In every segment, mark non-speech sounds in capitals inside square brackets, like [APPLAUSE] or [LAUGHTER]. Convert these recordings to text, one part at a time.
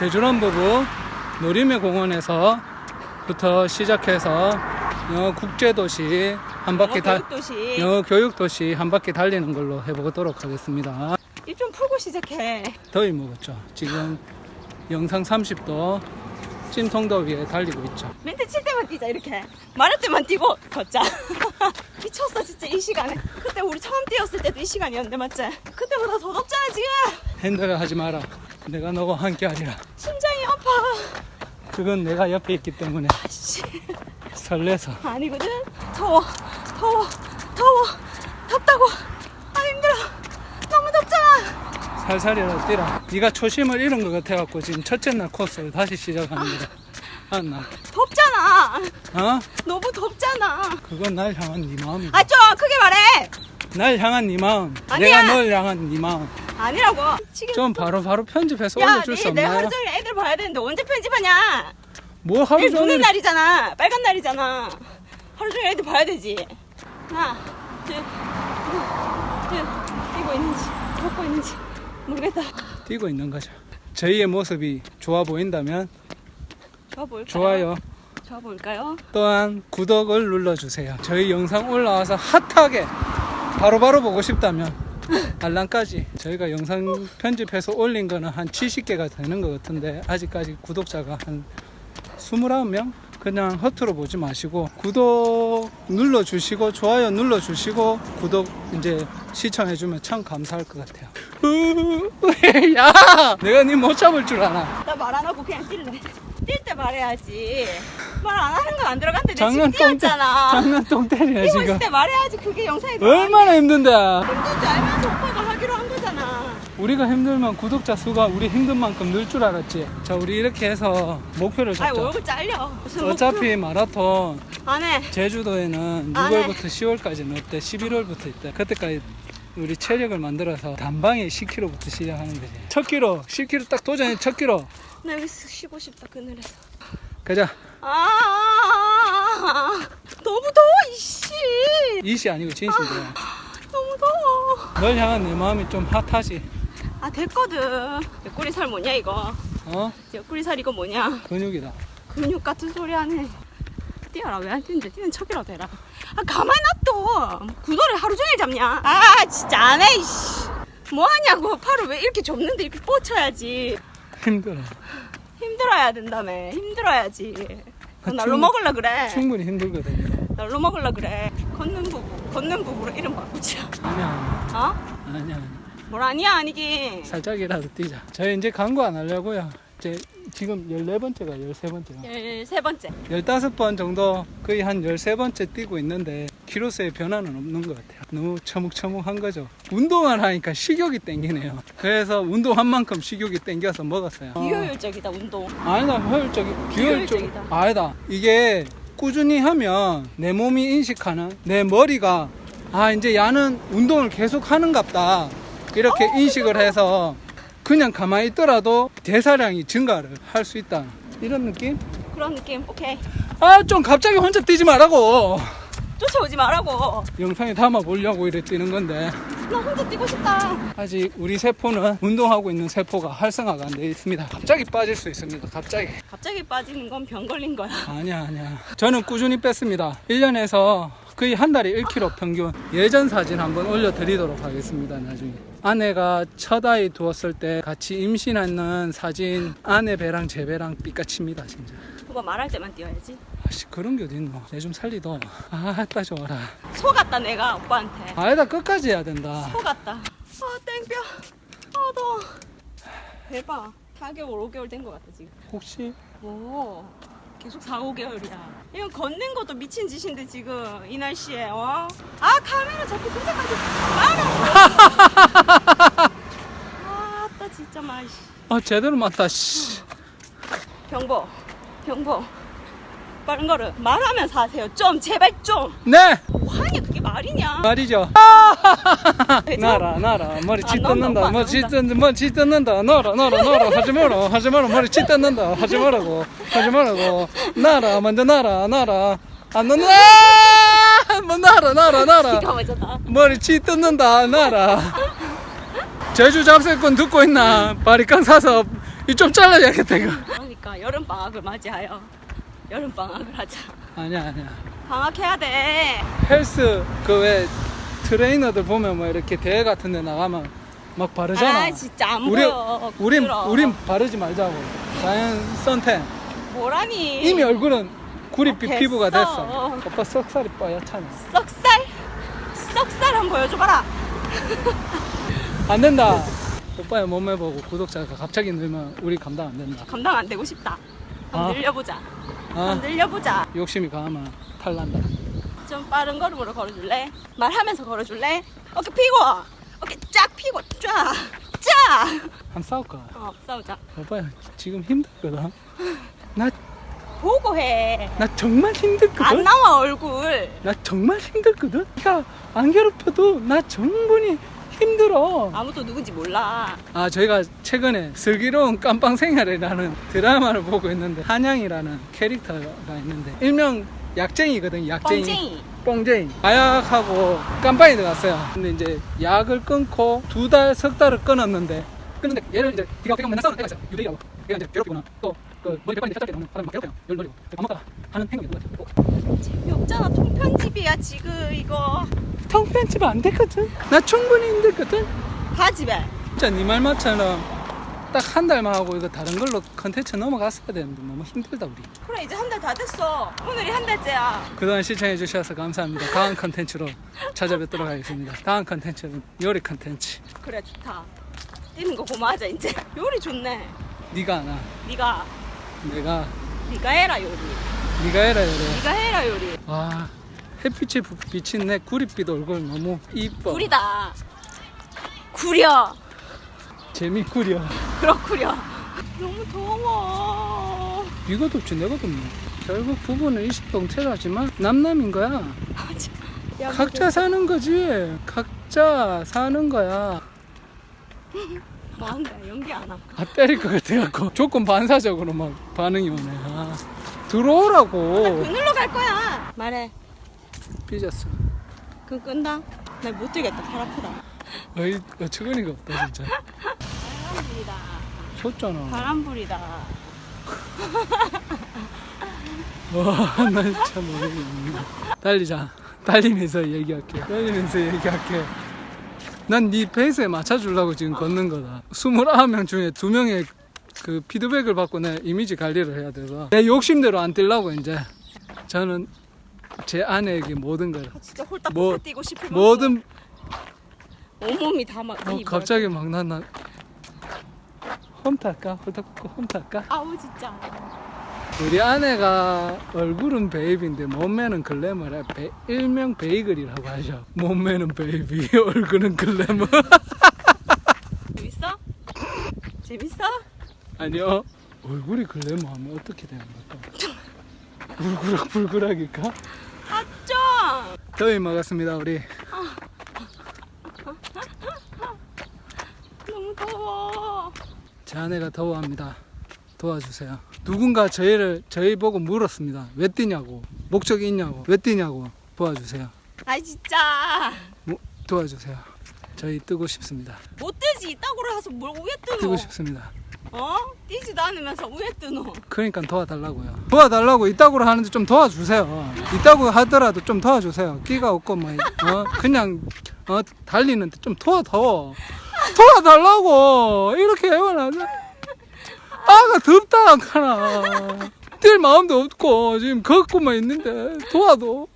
제주런 부부 노림의 공원에서부터 시작해서 영어 국제도시 한 바퀴 달 도시 영어 교육도시 한 바퀴 달리는 걸로 해보도록 하겠습니다. 입 좀 풀고 시작해. 더위 먹었죠. 지금 영상 30도 찜통더위에 달리고 있죠. 멘트 칠 때만 뛰자 이렇게 말할 때만 뛰고 걷자. [LAUGHS] 미쳤어 진짜 이 시간에. 그때 우리 처음 뛰었을 때도 이 시간이었는데 맞지? 그때보다 더 덥잖아 지금. 핸들을 하지 마라. 내가 너와 함께 하리라. 심장이 아파. 그건 내가 옆에 있기 때문에 씨 설레서 아니거든. 더워 더워 더워 덥다고. 아 힘들어. 너무 덥잖아. 살살이라도 뛰라. 네가 초심을 잃은 것 같아갖고 지금 첫째 날 코스를 다시 시작하는 거다. 안나. 덥잖아. 어? 너무 덥잖아. 그건 날 향한 네 마음이다. 아 좀 크게 말해. 날 향한 네 마음. 아니야. 내가 널 향한 네 마음. 아니라고. 지금 좀 바로 바로 편집해서 야, 올려줄 수 내, 내가 없나요? 하루 종일 애들 봐야 되는데 언제 편집하냐? 뭐 하루 내일 노는 종일 날이잖아. 빨간 날이잖아. 하루 종일 애들 봐야 되지. 하나, 둘, 둘, 뛰고 있는지, 걷고 있는지 모르겠다. 뛰고 있는 거죠. 저희의 모습이 좋아 보인다면 좋아 보일까요? 좋아요. 좋아 보일까요? 또한 구독을 눌러주세요. 저희 영상 올라와서 핫하게 바로바로 보고 싶다면 [LAUGHS] 알람까지 저희가 영상 편집해서 올린 거는 한 70개가 되는 것 같은데 아직까지 구독자가 한 29명? 그냥 허투루 보지 마시고 구독 눌러주시고 좋아요 눌러주시고 구독 이제 시청해주면 참 감사할 것 같아요. [LAUGHS] [LAUGHS] 야! 내가 니 못 잡을 줄 알아. 나말 안 하고 그냥 뛸래. 뛸때 말해야지. 말 안 하는 건 안 들어간대. 내 장난 지금 뛰었잖아. 장난 똥 때리네 뛰고 지금. 있을 때 말해야지. 그게 영상에 들어가. 얼마나 힘든데. 힘든지 알면서 오빠가 하기로 한 거잖아. 우리가 힘들면 구독자 수가 우리 힘든 만큼 늘 줄 알았지. 자, 우리 이렇게 해서 목표를 아이 잡자. 얼굴 잘려. 무슨 어차피 마라톤 안 해. 제주도에는 안 해. 6월부터 10월까지는 없대. 11월부터 있대. 그때까지 우리 체력을 만들어서 단방에 10km부터 시작하는 거지. 첫 킬로, 10km 딱 도전해 첫 킬로. 나 여기서 쉬고 싶다 그늘에서. 가자. 아, 아, 아, 아. 너무 더워 이씨. 이시 아니고 진심이야. 너무 더워. 널 향한 내 마음이 좀 핫하지. 아 됐거든. 옆구리 살 뭐냐 이거. 어? 옆구리 살 이거 뭐냐. 근육이다. 근육 같은 소리 하네. 뛰어라 왜 안 뛰는데 뛰는 척이라도 해라. 아 가만 놔둬. 구도를 하루 종일 잡냐. 아 진짜 안 해. 이씨. 뭐 하냐고 팔을 왜 이렇게 접는데 이렇게 뻗쳐야지. 힘들어. 힘들어야 된다며. 힘들어야지. 너 아, 날로 충- 먹을라 그래. 충분히 힘들거든요. 날로 먹을라 그래. 걷는 부부. 걷는 부부로 이름 바꾸자. 아니야. 어? 아니야. 아니야. 뭘 아니야 아니긴. 살짝이라도 뛰자. 저희 이제 광고 안 하려고요. 이제 지금 14번째가 13번째가. 열세 번째. 15번 정도 거의 한 13번째 뛰고 있는데 키로수의 변화는 없는 것 같아요. 너무 처묵처묵한 거죠. 운동을 하니까 식욕이 땡기네요. 그래서 운동한 만큼 식욕이 땡겨서 먹었어요. 비효율적이다 운동. 아니다, 효율적이, 비효율적. 비효율적이다. 아니다. 이게 꾸준히 하면 내 몸이 인식하는 내 머리가 아, 이제 야는 운동을 계속 하는갑다. 이렇게 어, 인식을 해서 그냥 가만히 있더라도 대사량이 증가를 할 수 있다. 이런 느낌? 그런 느낌. 오케이. 아, 좀 갑자기 혼자 뛰지 말라고. 쫓아오지 말라고. 영상에 담아 보려고 이래 뛰는 건데. 나 혼자 뛰고 싶다. 아직 우리 세포는 운동하고 있는 세포가 활성화가 안 돼 있습니다. 갑자기 빠질 수 있습니다. 갑자기. 갑자기 빠지는 건 병 걸린 거야. 아니야, 아니야. 저는 꾸준히 뺐습니다. 1년에서 거의 한 달에 1kg 평균. 예전 사진 한번 올려드리도록 하겠습니다, 나중에. 아내가 첫 아이 두었을 때 같이 임신하는 사진 아내 배랑 제 배랑 삐까칩니다, 진짜. 오빠 말할 때만 뛰어야지. 아씨, 그런 게 어딨노. 내 좀 살리도. 아, 따 좋아라. 속았다 내가 오빠한테. 아니다, 끝까지 해야 된다. 속았다. 아 땡볕. 아 더워. 대박. 4개월 5개월 된 것 같아 지금. 혹시 오. 계속 4, 5개월이야. 이건 걷는 것도 미친 짓인데 지금 이 날씨에 어? 아 카메라 잡고 도착하지 마라. [LAUGHS] 아따 진짜 맛. 아, 제대로 맞다, 씨. 병보, 병보. 빠른 거를 말하면서 하세요. 좀 제발 좀. 네! 뭐하냐 그게 말이냐? 말이죠. [LAUGHS] 나라 나라 머리 치안 나온다, 뜯는다 오빠 안 머리 치 나온다. 뜯는다 머리 치 뜯는다 너라 너라 너라 하지 마라 하지 마라 머리 치 뜯는다 하지 말라고 하지 말라고 나라 먼저 나라 나라 안 넣나 뭐 나라 나라 나라 기가. 머리 치 뜯는다 나라 제주 잡새권 듣고 있나 바리깡 사서 이거 좀 잘라야겠다 이거 그러니까 여름 방학을 맞이하여 여름 방학을 하자. 아니야 아니야 방학해야 돼. 헬스 그 왜 트레이너들 보면 뭐 이렇게 대회 같은 데 나가면 막 바르잖아 아 진짜 안 우리, 보여. 우린, 부끄러워. 우린 바르지 말자고 자연 선텐 뭐라니? 이미 얼굴은 구릿빛 아, 피부가 됐어. 됐어 오빠 썩살이 뽀얗잖아 썩살? 썩살 한번 보여줘봐라. [LAUGHS] 안 된다 오빠의 몸매 보고 구독자가 갑자기 늘면 우리 감당 안 된다 감당 안 되고 싶다. 한번 아. 늘려보자. 아 늘려보자. 욕심이 강하면 탈난다 좀 빠른 걸음으로 걸어줄래? 말하면서 걸어줄래? 어깨 피고 어깨 쫙 피고 쫙 쫙. 한번 싸울까 어 싸우자. 오빠야 지금 힘들거든 나, 보고 해. 나 정말 힘들거든 안 나와 얼굴. 나 정말 힘들거든 네가 안 괴롭혀도 나 충분히 힘들어. 아무도 누군지 몰라. 아 저희가 최근에 슬기로운 깜빵 생활이라는 드라마를 보고 있는데 한양이라는 캐릭터가 있는데 일명 약쟁이거든 약쟁이. 뻥쟁이. 뽕쟁이. 마약하고 깜빵이 들어갔어요. 근데 이제 약을 끊고 두 달 석 달을 끊었는데 끊는데 얘를 이제 어떻게 보면 맨날 싸우는 애가 있어요. 유대리라고. 얘가 이제 괴롭히거나 또그 머리 대빨리 짝짝이 나오면 사람 막 괴롭혀요. 열 놀리고 밥 먹다가 하는 행동이 있는 것 같아요 재미없잖아. 통편집이야 지금 이거. 통편집 안 됐거든 나 충분히 힘들거든 가 집에. 진짜 네 말만처럼 딱 한 달만 하고 이거 다른 걸로 컨텐츠 넘어갔어야 되는데 너무 힘들다 우리 그래 이제 한 달 다 됐어. 오늘이 한 달째야. 그동안 시청해 주셔서 감사합니다 다음 컨텐츠로 찾아뵙도록 하겠습니다 다음 컨텐츠는 요리 컨텐츠 그래 좋다. 뛰는 거 고마하자 이제. 요리 좋네. 네가 하나 네가 내가 네가 해라 요리. 네가 해라 요리 네가 해라 요리. 와 햇빛이 부- 비친 내 구릿빛 얼굴 너무 이뻐 구리다. 구려. 재미구려 그렇구려. 너무 더워. 이것도 없지 내것도 없네 결국 부부는 일식동체라지만 남남인 거야 야, 각자 사는 거지 각자 사는 거야 [LAUGHS] 뭐 거야 연기 안 하고. 아 때릴 것 같아갖고 조건 반사적으로 막 반응이 오네 아, 들어오라고 그늘로 갈 거야. 말해. 삐졌어 그거 끈다. 나 못 뛰겠다. 팔 아프다. 어이 어처구니가 없다 진짜 바람불이다. 섰잖아 바람불이다. [LAUGHS] 와나 진짜 모르겠네 달리자 달리면서 얘기할게 달리면서 얘기할게 난 네 페이스에 맞춰주려고 지금 걷는 거다 29명 중에 2명의 그 피드백을 받고 내 이미지 관리를 해야 돼서 내 욕심대로 안 뛰려고 이제 저는 제 아내에게 모든 걸 진짜 홀딱 뭐- 뭐, 뛰고 싶을 모든 온몸이 다막 어, 갑자기 막 나나 험탈까? 홀딱 험탈까? 아우 진짜. 우리 아내가 얼굴은 베이비인데 몸매는 글래머라 베, 일명 베이글이라고 하죠 몸매는 베이비 [LAUGHS] 얼굴은 글래머 [LAUGHS] 재밌어? 재밌어? 아니요 얼굴이 글래머 하면 어떻게 되는 걸까 불그락 불그락일까? 아 좀. 더위 먹었습니다 우리. 너무 더워. 제 아내가 더워합니다. 도와주세요. 누군가 저희를 저희 보고 물었습니다. 왜 뛰냐고. 목적이 있냐고. 왜 뛰냐고. 도와주세요. 아이 진짜. 뭐, 도와주세요. 저희 뜨고 싶습니다. 못 뜨지? 이따구로 해서 뭘 우에 뜨노? 뛰고 싶습니다 어? 뛰지도 않으면서 우에 뜨노. 그러니까 도와달라고요. 도와달라고 이따구로 하는데 좀 도와주세요. 이따구 하더라도 좀 도와주세요. 끼가 없고 뭐 어? 그냥 어? 달리는데 좀 도와줘. 도와달라고 이렇게 해봐라. 아가 덥다 하나. 뛸 마음도 없고 지금 걷고만 있는데 도와도.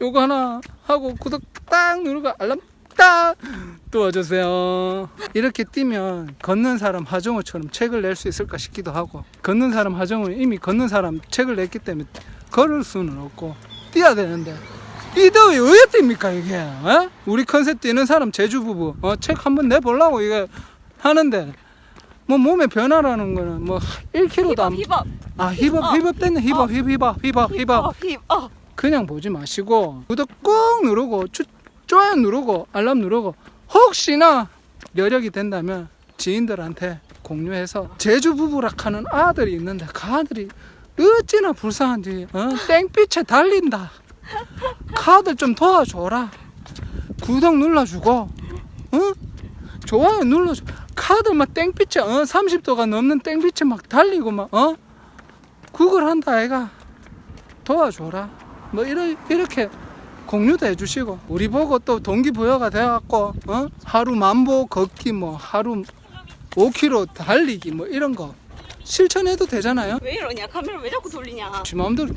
요거 하나 하고 구독 딱 누르고 알람 딱 도와주세요. 이렇게 뛰면 걷는 사람 하정우처럼 책을 낼 수 있을까 싶기도 하고 걷는 사람 하정우는 이미 걷는 사람 책을 냈기 때문에 걸을 수는 없고 뛰어야 되는데 이 더위 왜 뜁니까 이게 어? 우리 컨셉 뛰는 사람 제주 부부 어, 책 한번 내보려고 이거 하는데 뭐 몸에 변화라는 거는 뭐 1kg도 안 힙업 아 힙업 어. 힙업 됐네 힙업 힙업 힙업 힙업 힙업 힙업. 그냥 보지 마시고 구독 꾹 누르고 주, 좋아요 누르고 알람 누르고 혹시나 여력이 된다면 지인들한테 공유해서 제주 부부락 하는 아들이 있는데 그 아들이 어찌나 불쌍한지 어? 땡빛에 달린다. 카드 좀 도와줘라. 구독 눌러주고 어? 좋아요 눌러줘. 그 카드 막 땡빛에 어? 30도가 넘는 땡빛에 막 달리고 막 어? 그걸 한다 애가. 도와줘라. 뭐 이런 이렇게 공유도 해주시고 우리 보고 또 동기부여가 돼갖고 어 하루 만보 걷기 뭐 하루 5km 달리기 뭐 이런 거 실천해도 되잖아요. 왜 이러냐? 카메라 왜 자꾸 돌리냐? 지 마음대로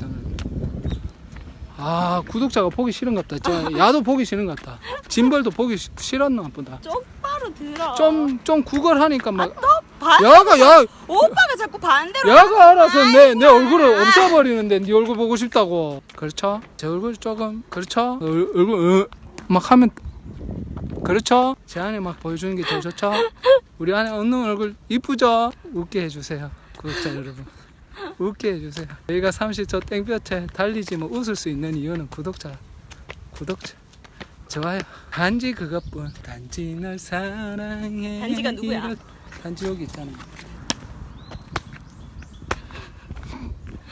아 구독자가 보기 싫은 것 같다. 저 야도 보기 싫은 것 같다. 짐벌도 보기 시- 싫었나 보다. 똑바로 들어. 좀 좀 구걸하니까 막 반. 야가 야 오빠가 자꾸 반대로. 야가 알아서 내 내 얼굴을 없애버리는데 네 얼굴 보고 싶다고. 그렇죠? 제 얼굴 조금 그렇죠? 얼, 얼굴 어, 막 하면 그렇죠? 제 안에 막 보여주는 게 더 좋죠? 우리 안에 없는 얼굴 이쁘죠? 웃게 해주세요, 구독자 여러분. 웃게 해주세요. 저희가 30초 땡볕에 달리지 뭐 웃을 수 있는 이유는 구독자, 구독자. 좋아요. 단지 그것뿐. 단지 널 사랑해. 단지가 누구야? 이렇- 단지 여기 있잖아.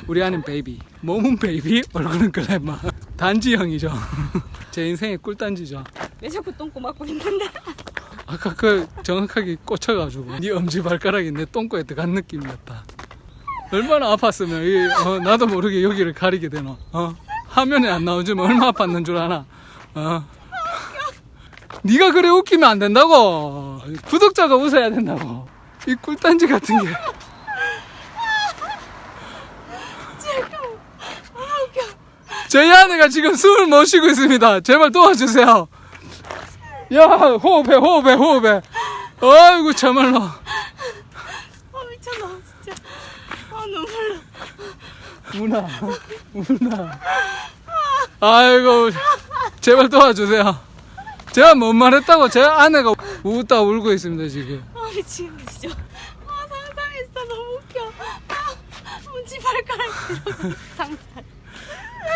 우리 아는 베이비. 몸은 베이비, 얼굴은 글래마. 단지 형이죠. [LAUGHS] 제 인생의 꿀단지죠. 왜 자꾸 똥꼬 맞고 있는데? [LAUGHS] 아까 그 정확하게 꽂혀가지고 네 엄지 발가락이 내 똥꼬에 들어간 느낌이었다. 얼마나 아팠으면 이, 어, 나도 모르게 여기를 가리게 되노. 어? 화면에 안 나오지만 얼마 아팠는 줄 아나. 어? 네가 그래 웃기면 안 된다고. 구독자가 웃어야 된다고. 이 꿀단지 같은 게. 저희 아내가 지금 숨을 못 쉬고 있습니다. 제발 도와주세요. 야, 호흡해, 호흡해, 호흡해. 아이고, 참말로. 아 미쳤나 진짜. 아 눈물 나. 문아, 문아. 아이고, 제발 도와주세요. 제가 뭔 말했다고 제 아내가 웃다 울고 있습니다, 지금. 아 미치겠네 진짜. 아 상상했어 너무 웃겨. 아 문지 발가락 들어. 상상.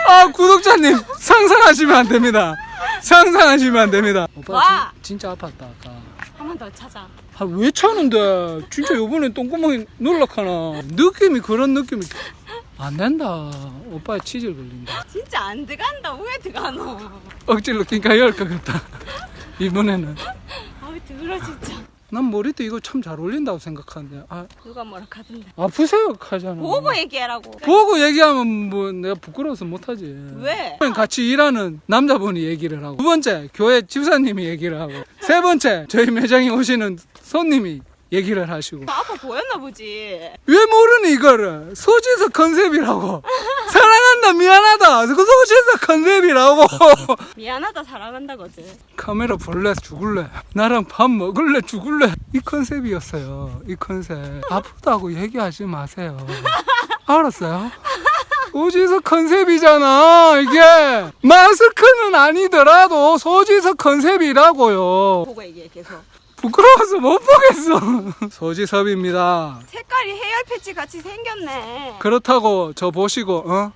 아, 구독자님, 상상하시면 안 됩니다. 상상하시면 안 됩니다. 오빠 와. 진, 진짜 아팠다, 아까. 한 번 더 찾아. 아, 왜 차는데? 진짜 요번에 똥구멍이 놀락하나. 느낌이 그런 느낌이. 안 된다. 오빠의 치질 걸린다. 진짜 안 들어간다. 왜 들어가노? 억지로 긴가 열것 같다. 이번에는. 아 들어 진짜. 난 머리도 이거 참 잘 어울린다고 생각하는데. 아, 누가 뭐라 하던데. 아프세요? 하잖아. 보고 얘기하라고. 보고 얘기하면 뭐 내가 부끄러워서 못하지. 왜? 같이 일하는 남자분이 얘기를 하고 두 번째 교회 집사님이 얘기를 하고 세 번째 저희 매장에 오시는 손님이 얘기를 하시고 아파 보였나 보지. 왜 모르니 이거를 소지서 컨셉이라고 사랑한다 미안하다. 그 소지서 컨셉이라고. 미안하다 사랑한다거든. 카메라 볼래? 죽을래? 나랑 밥 먹을래? 죽을래? 이 컨셉이었어요 이 컨셉. 아프다고 얘기하지 마세요. [LAUGHS] 알았어요? 소지서 컨셉이잖아 이게. 마스크는 아니더라도 소지서 컨셉이라고요. 보고 얘기해 계속. 부끄러워서 못 보겠어. [LAUGHS] 소지섭입니다. 색깔이 해열 패치 같이 생겼네. 그렇다고 저 보시고 어?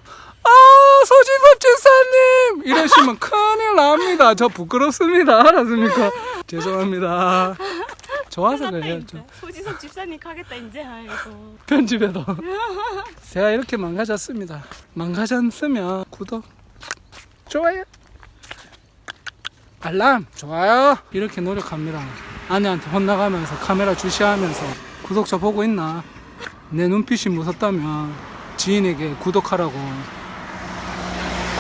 아 소지섭 집사님! 이러시면 큰일 납니다. 저 부끄럽습니다. 알았습니까? [LAUGHS] 죄송합니다. 좋아서 그래요. 좀 소지섭 집사님 가겠다 이제. 아이고. 편집에도. [LAUGHS] 제가 이렇게 망가졌습니다. 망가졌으면 구독 좋아요. 알람 좋아요. 이렇게 노력합니다. 아내한테 혼나가면서 카메라 주시하면서 구독자 보고 있나? 내 눈빛이 무섭다면 지인에게 구독하라고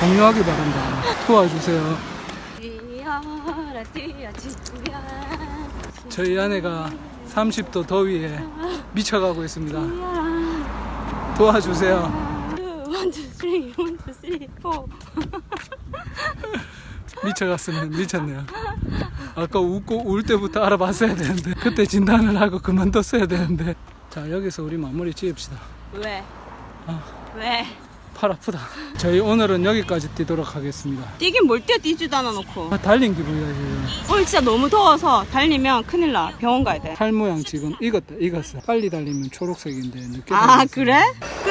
공유하기 바란다 도와주세요 뛰어라 뛰어 지구야. 저희 아내가 30도 더위에 미쳐가고 있습니다 뛰어라. 도와주세요 원투 쓰리 원투 쓰리 포. 미쳐갔으면 미쳤네요. 아까 웃고 울 때부터 알아봤어야 되는데 그때 진단을 하고 그만뒀어야 되는데 자 여기서 우리 마무리 지읍시다. 왜? 아. 왜? 팔 아프다. 저희 오늘은 여기까지 뛰도록 하겠습니다. 뛰긴 뭘 뛰어 뛰지도 않아 놓고. 아, 달린 기분이다 지금. 오늘 진짜 너무 더워서 달리면 큰일 나. 병원 가야 돼. 팔 모양 지금 익었다 익었어. 빨리 달리면 초록색인데 늦게 아 그래? 그